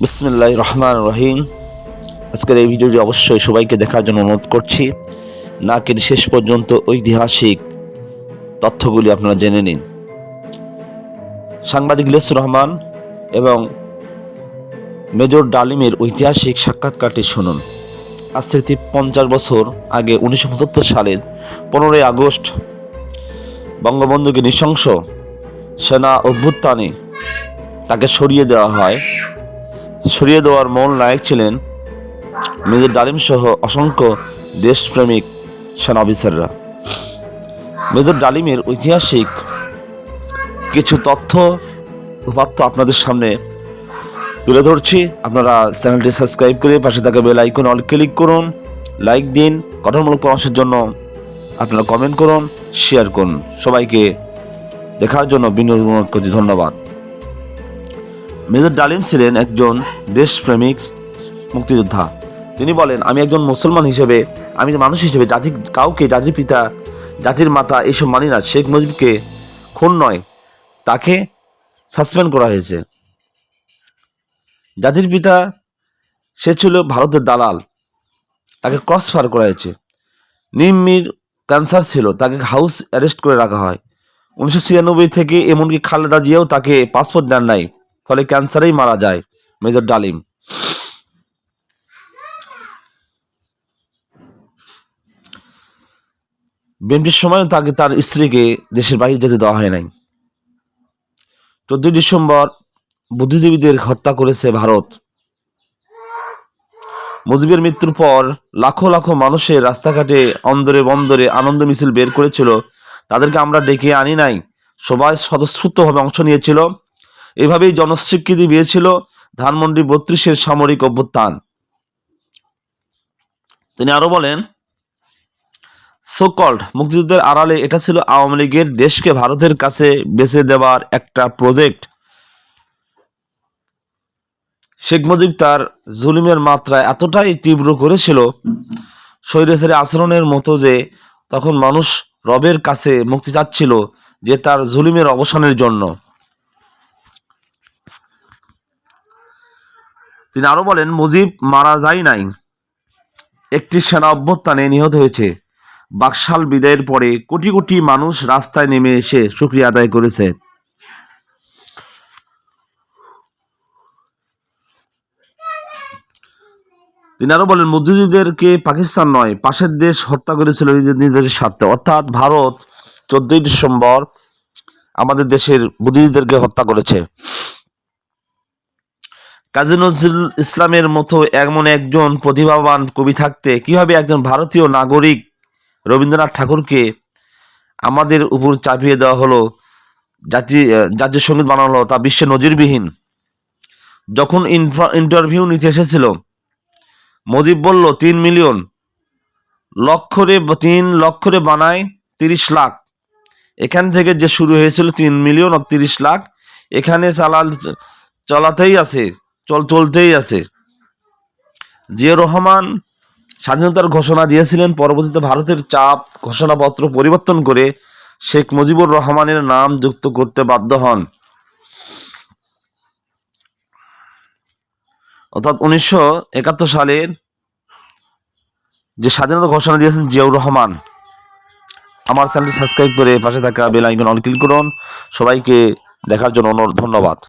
বিসমিল্লাহ রহমান রহিম। আজকের এই ভিডিওটি অবশ্যই সবাইকে দেখার জন্য অনুরোধ করছি। না কেটে শেষ পর্যন্ত ঐতিহাসিক তথ্যগুলি আপনারা জেনে নিন। সাংবাদিক ইলিয়াসুর রহমান এবং মেজর ডালিমের ঐতিহাসিক সাক্ষাৎকারটি শুনুন। আজ থেকে পঞ্চাশ বছর আগে উনিশশো পঁচাত্তর সালের পনেরোই আগস্ট বঙ্গবন্ধুকে নৃশংস সেনা অভ্যুত্থানে তাকে সরিয়ে দেওয়া হয়। সরিয়ে দেওয়ার মূল নায়ক ছিলেন মেজর ডালিম সহ অসংখ্য দেশপ্রেমিক সেনা অফিসাররা। মেজর ডালিমের ঐতিহাসিক কিছু তথ্য উপাত্ত আপনাদের সামনে তুলে ধরছি। আপনারা চ্যানেলটি সাবস্ক্রাইব করে পাশে থাকা বেল আইকন অল ক্লিক করুন, লাইক দিন, গঠনমূলক পরামর্শের জন্য আপনারা কমেন্ট করুন, শেয়ার করুন। সবাইকে দেখার জন্য বিনোদ অনুরোধ করছি, ধন্যবাদ। মেজর ডালিম ছিলেন একজন দেশপ্রেমিক মুক্তিযোদ্ধা। তিনি বলেন, আমি একজন মুসলমান হিসেবে, আমি মানুষ হিসেবে জাতি কাউকে, জাতির পিতা, জাতির মাতা এইসব মানি না, শেখ মুজিবকে খুন নয়, তাকে সাসপেন্ড করা হয়েছে। জাতির পিতা, সে ছিল ভারতের দালাল, তাকে ক্রস ফায়ার করা হয়েছে। নিম্মির ক্যান্সার ছিল, তাকে হাউস অ্যারেস্ট করে রাখা হয়। উনিশশো ছিয়ানব্বই থেকে এমনকি খালেদা জিয়াও তাকে পাসপোর্ট দেন নাই। ফলে ক্যান্সারেই মারা যায় মেজর ডালিম। বিএনপির সময়ও তাকে তার স্ত্রীকে দেশের বাইরে যেতে দেওয়া হয় নাই। চোদ্দই ডিসেম্বর বুদ্ধিজীবীদের হত্যা করেছে ভারত। মুজিবের মৃত্যুর পর লাখো লাখো মানুষের রাস্তাঘাটে অন্দরে বন্দরে আনন্দ মিছিল বের করেছিল। তাদেরকে আমরা ডেকে আনি নাই। সবাই স্বতঃস্ফূর্তভাবে অংশ নিয়েছিল। এভাবেই জনস্বীকৃতি পেয়েছিল ধানমন্ডি বত্রিশের সামরিক অভ্যুত্থান। তিনি আরও বলেন সোকল্ড মুক্তিযুদ্ধের আড়ালে এটা ছিল আওয়ামী লীগের দেশকে ভারতের কাছে বেছে দেওয়ার একটা প্রজেক্ট শেখ মুজিব তার জুলুমের মাত্রা এতটাই তীব্র করেছিল স্বৈরাচারী আচরণের মতো যে তখন মানুষ রবের কাছে মুক্তি চাচ্ছিল যে তার জুলুমের অবসানের জন্য। তিনি আরও বলেন, মুজিব মারা যায় নাই। একটি সেনা অভ্যুত্থানে নিহত হয়েছে। বাকশাল বিদায়ের পরে কোটি কোটি মানুষ রাস্তায় নেমে এসে শুক্রিয়া আদায় করেছে। তিনি আরও বলেন, মুজিবদেরকে পাকিস্তান নয়, পাশের দেশ হত্যা করেছিল নিজেদের স্বার্থে। অর্থাৎ ভারত চোদ্দই ডিসেম্বর আমাদের দেশের বুদ্ধিজীবীদেরকে হত্যা করেছে। কাজী নজরুল ইসলামের মতো এমন একজন প্রতিভাবান কবি থাকতে কীভাবে একজন ভারতীয় নাগরিক রবীন্দ্রনাথ ঠাকুরকে আমাদের উপর চাপিয়ে দেওয়া হলো, জাতি জাতীয় সংগীত বানানো হলো, তা বিশ্বে নজিরবিহীন। যখন ইন্টারভিউ নিতে এসেছিল মজিব বলল, তিন মিলিয়ন লক্ষরে, তিন লক্ষরে বানায় তিরিশ লাখ। এখান থেকে যে শুরু হয়েছিল, তিন মিলিয়ন তিরিশ লাখ। এখানে চালাল, চলাতেই আছে। চল চলতেই আছে। জিয়া রহমান স্বাধীনতার ঘোষণা দিয়েছিলেন, পরবর্তীতে ভারতের চাপ ঘোষণাপত্র পরিবর্তন করে শেখ মুজিবুর রহমানের নাম যুক্ত করতে বাধ্য হন। অর্থাৎ উনিশশো একাত্তর সালের যে স্বাধীনতা ঘোষণা দিয়েছেন জিয়াউর রহমান, আমার চ্যানেলটি সাবস্ক্রাইব করে পাশে থাকা বেল আইকন অন ক্লিক করুন। সবাইকে দেখার জন্য ধন্যবাদ।